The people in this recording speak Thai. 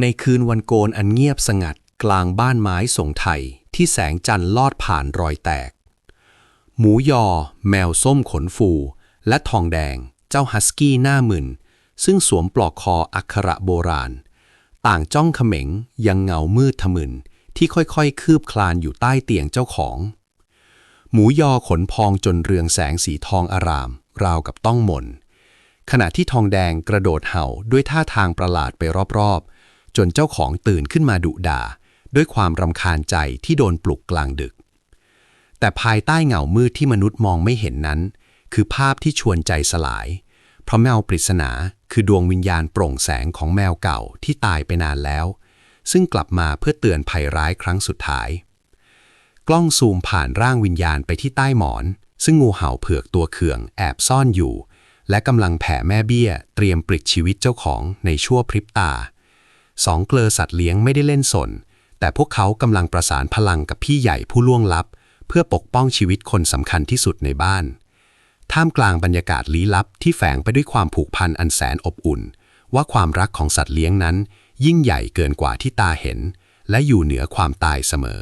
ในคืนวันโกนอันเงียบสงัดกลางบ้านไม้ทรงไทย ที่แสงจันทร์ลอดผ่านรอยแตก หมูยอ แมวส้มขนฟู และทองแดง เจ้าฮัสกี้หน้ามึน ซึ่งสวมปลอกคออักขระโบราณ ต่างจ้องเขม็งยังเงามืดทะมึน ที่ค่อยๆ คืบคลานอยู่ใต้เตียงเจ้าของ หมูยอขนพองจนเรืองแสงสีทองอาราม ราวกับต้องมน ขณะที่ทองแดงกระโดดเห่าด้วยท่าทางประหลาดไปรอบๆ จนเจ้าของตื่นขึ้นมาดุด่า ด้วยความรำคาญใจที่โดนปลุกกลางดึก แต่ภายใต้เงามืดที่มนุษย์มองไม่เห็นนั้น คือภาพที่ชวนใจสลาย เพราะแมวปริศนาคือดวงวิญญาณโปร่งแสงของแมวเก่าที่ตายไปนานแล้ว ซึ่งกลับมาเพื่อเตือนภัยร้ายครั้งสุดท้าย กล้องซูมผ่านร่างวิญญาณไปที่ใต้หมอน ซึ่งงูเห่าเผือกตัวเขื่องแอบซ่อนอยู่และกำลังแผ่แม่เบี้ย เตรียมปลิดชีวิตเจ้าของในชั่วพริบตา สองเกลอสัตว์เลี้ยงไม่ได้เล่นสน แต่พวกเขากำลังประสานพลังกับพี่ใหญ่ผู้ล่วงลับ เพื่อปกป้องชีวิตคนสำคัญที่สุดในบ้าน ท่ามกลางบรรยากาศลี้ลับที่แฝงไปด้วยความผูกพันอันแสนอบอุ่น ว่าความรักของสัตว์เลี้ยงนั้น ยิ่งใหญ่เกินกว่าที่ตาเห็น และอยู่เหนือความตายเสมอ